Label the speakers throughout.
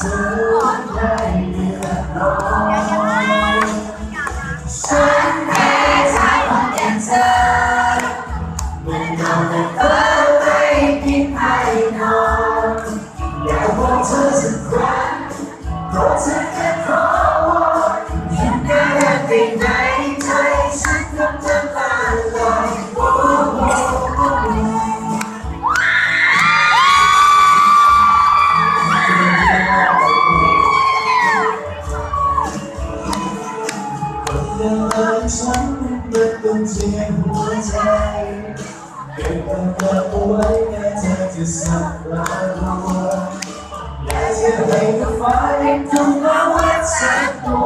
Speaker 1: รู้ ม้เธอจะสับละรัวอยากจะให้กับฟ้าให้ทุกมาว่าเธอตั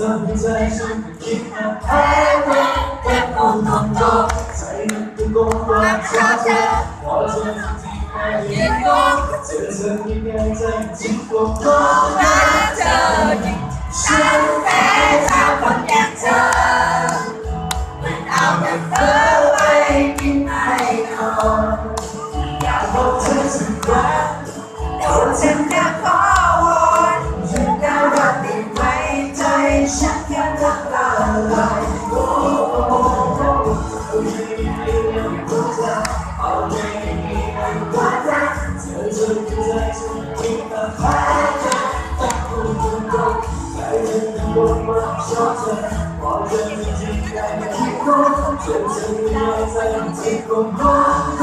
Speaker 1: ทำให้ใจฉันคิดว่าแพ้แค่คงต้องรอใจมันเป็นกงว่าชอเธอพอเธอทำที่ไม่ยินดีเธอทำยังไงใจจิตก็พร้อมรักเธอ ว่าเธอจะมี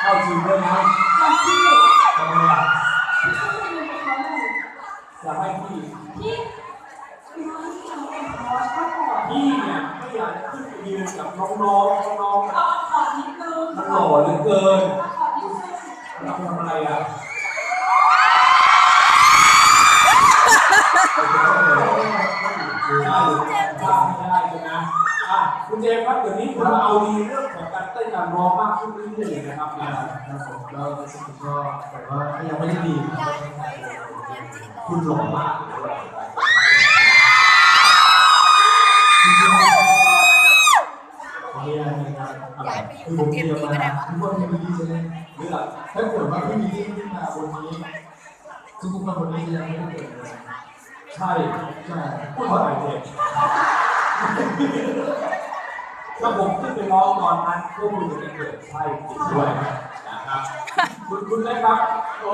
Speaker 1: เข้า
Speaker 2: ถึงด้วยนะทำไมอะอยากให้พี่พี่เนี่ยไม่อยากจะขึ้นไปยืนกับน้องๆน้องๆมันหล่อเหลือเกิน เราทำอะไรอะได้หรือได้ไม่ได้ใช่ไหมอะคุณเจมส์ครับเดี๋ยวนี้คุณมาเอาดีเรื่องของการเต้นการร้องมากขึ้นเรื่อยๆนะครับนะ
Speaker 3: ครับผมแล้วรู้สึกก็แบบว่าก็ยังไม่ได้ดีนะครับคุณหล่อมากขออนุญาตนะครับคือผมมีมาทุกคนมีดีใช่ ยังไม่เกิด
Speaker 2: ใช่
Speaker 3: ใช่
Speaker 2: พูดเท่าไหร่เด็กถ้าผมขึ้นไปร้องตอนนั้นก็คุณจะเกิดใช่จริงด้วยนะครับ คุณคุณได้ครับโอ้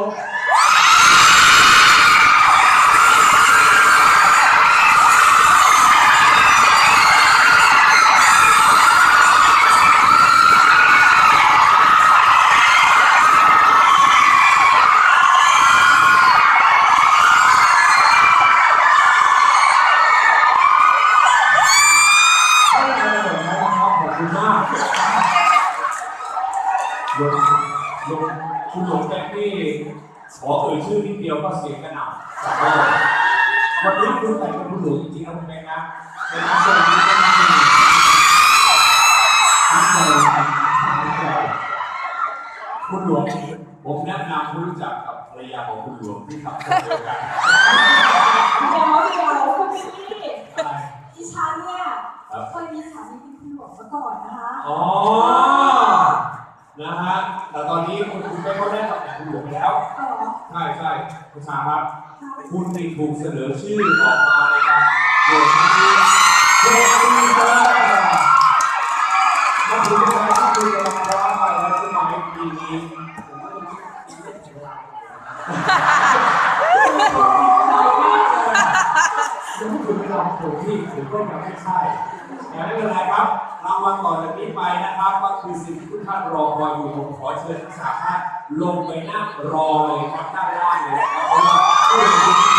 Speaker 2: ไม่เป็นไรเลยนะครับขอบคุณมาก ลงลงคุณหลงแบงค์นี่ขอเอ่ยชื่อนิดเดียวก็เสียงกระหน่ำจากโลกวันนี้คุณแต่งเป็นคุณหลวงจริงๆนะคุณแบงค์นะเป็นนักแสดงที่เป็นนักแสดง
Speaker 3: ตั้ใจทำตั้ง
Speaker 2: คุณหลวงผมแนะนำคุณรู้จักกับภรรยาของคุณหลวงที่ขับรถด้วยกัน
Speaker 4: เดี๋ยวเดี๋ยวคุณพี่ดิฉันเนี่ยเคยมีสามีเป็นคุณหลวงมาก่อนนะคะ
Speaker 2: อ๋อ นะฮะ แต่ตอนนี้คุณคุณไปเขาได้ตำแหน่งคุณหลวงไปแล้ว
Speaker 4: เออ
Speaker 2: ใช่ใช่คุณ ชาครับ
Speaker 4: คุ
Speaker 2: ณนี่ถูกเสนอชื่อออกมาในการโหวตที่เทวีเจ้ามาถึงเวลาที่คุณกำลังร้องไปแล้วใช่ไหมปีนี้ยังไม่ถึงเวลาผมที่ผมก็ยังไม่ใช่แต่ไม่เป็นไรครับรางวัลต่อจากนี้ไปนะครับก็คือสิ่งที่ทุกท่านรอคอยอยู่ผมขอเชิญทั้งสามท่าน ลงไปนั่งรอเลยครับด้านล่างเลยนะครับ